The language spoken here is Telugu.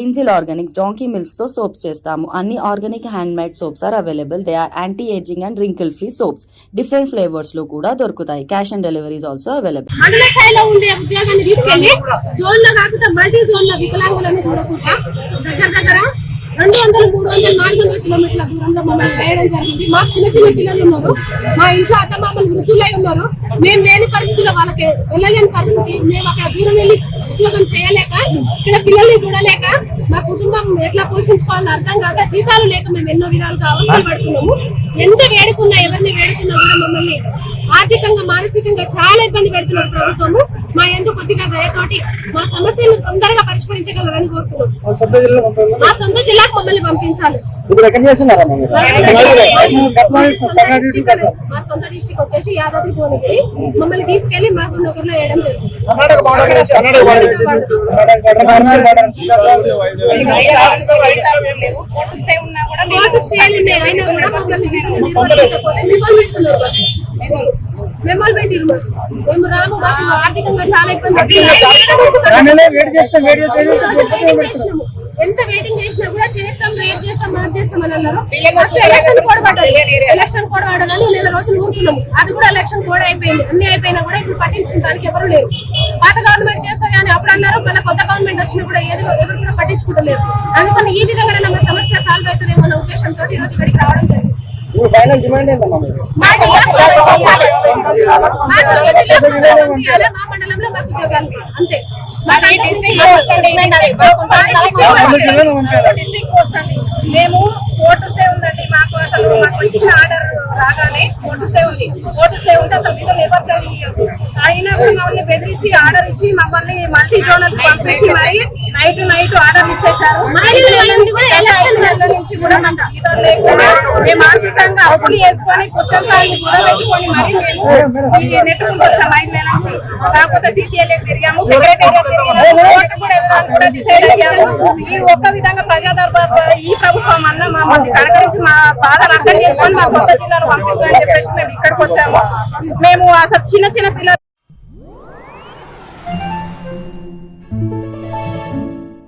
ఏంజిల్ ఆర్గానిక్స్ డాంకీ మిల్క్స్తో సోప్స్ చేస్తాము. అన్ని organic hand made soaps are available. They are anti ageing and wrinkle free soaps. Different ఫ్లేవర్స్లో కూడా దొరుకుతాయి. Cash on deliveries also available. మండల స్థాయిలో ఉండే ఉద్యోగాన్ని తీసుకెళ్ళి జోన్లో కాకుండా మల్టీ జోన్లో వికలాంగులను చూడకుండా దగ్గర దగ్గర రెండు వందలు మూడు వందలు నాలుగు వందల కిలోమీటర్ల దూరంలో మమ్మల్ని వేయడం జరిగింది. మాకు చిన్న చిన్న పిల్లలు ఉన్నారు. మా ఇంట్లో అత్తమామలు వృద్ధులై ఉన్నారు. మేము లేని పరిస్థితిలో వాళ్ళకి వెళ్ళలేని పరిస్థితి. మేము అక్కడ దూరం వెళ్ళి ఉద్యోగం చేయలేక ఇక్కడ పిల్లల్ని చూడలేక మా కుటుంబం ఎట్లా పోషించుకోవాలో అర్థం కాక జీతాలు లేక మేము ఎన్నో విధాలుగా అవసరం పడుతున్నాము ఎంత వేడుకున్నా ఎవరిని వేడుకున్నా కూడా మమ్మల్ని ఆర్థికంగా మానసికంగా చాలా ఇబ్బంది పెడుతున్నారు ప్రభుత్వము. మా ఎందు కొద్దిగా దయతోటి మా సమస్యలను తొందరగా పరిష్కరించగలరని కోరుతున్నాం. మా సొంత జిల్లాకు మమ్మల్ని పంపించాలి. మా సొంత డిస్టిక్ వచ్చేసి యాదాద్రి భువనగిరి. మమ్మల్ని తీసుకెళ్ళి మహబూబ్ నగర్లో వేయడం జరిగింది కర్ణాటక బార్డర్ కర్ణాటక బార్డర్ పెట్టిరు మేము రాము మాకు ఆర్థికంగా చాలా ఇబ్బంది. ఎంత వెయిటింగ్ చేసినా కూడా చేస్తాం రేపు చేస్తాం మార్చి చేస్తాం అని అన్నారు. First election code election code పడగానే నెల రోజులు ఊరుకున్నాము. అది కూడా ఎలక్షన్ కోడ్ అయిపోయింది. అన్ని అయిపోయినా కూడా ఇప్పుడు పట్టించుకోవడానికి ఎవరు లేరు. పాత గవర్నమెంట్ చేస్తా కానీ అప్పుడు అన్నారు మళ్ళీ కొత్త గవర్నమెంట్ వచ్చినా కూడా ఏది ఎవరు కూడా పట్టించుకుంటలేరు అందుకని ఈ విధంగా మన సమస్య సాల్వ్ అవుతుందేమో అన్న ఉద్దేశంతో ఈ రోజు ఇక్కడికి రావడం జరిగింది. ఇప్పుడు ఫైనల్ డిమాండ్ ఏంటమ్మా మీరు అంతే మేము కోర్టు స్టే ఉందండి మాకు అసలు మాకు ఇచ్చిన ఆర్డర్ రాగానే కోర్టు స్టే ఉంది. కోర్టు స్టే ఉంటే అసలు వీళ్ళు ఎవరు అయినా కూడా మమ్మల్ని బెదిరించి ఆర్డర్ ఇచ్చి మమ్మల్ని మల్టీ జోనల్ పంపించి మరి నైట్ నైట్ ఆర్డర్ ఇచ్చేసారు నుంచి కూడా మేము ఆర్థికంగా అప్పులు చేసుకొని పుస్తకాలను కూడా పెట్టుకొని మరి మేము ఈ నెట్టుకుంటూ వచ్చాము ఐదు నెలల నుంచి. కాకపోతే సీసీఎల్ఏ తిరిగాము సెక్రటేరియట్ ఈ ఒక్క విధంగా ప్రజా దర్బార్ ఈ ప్రభుత్వం అన్న మమ్మల్ని కనకరించి మా బాధలు అర్థం చేసుకొని మా సొంత జిల్లాలో పంపిస్తామని చెప్పేసి మేము ఇక్కడికి వచ్చాము. మేము అసలు చిన్న చిన్న పిల్లలు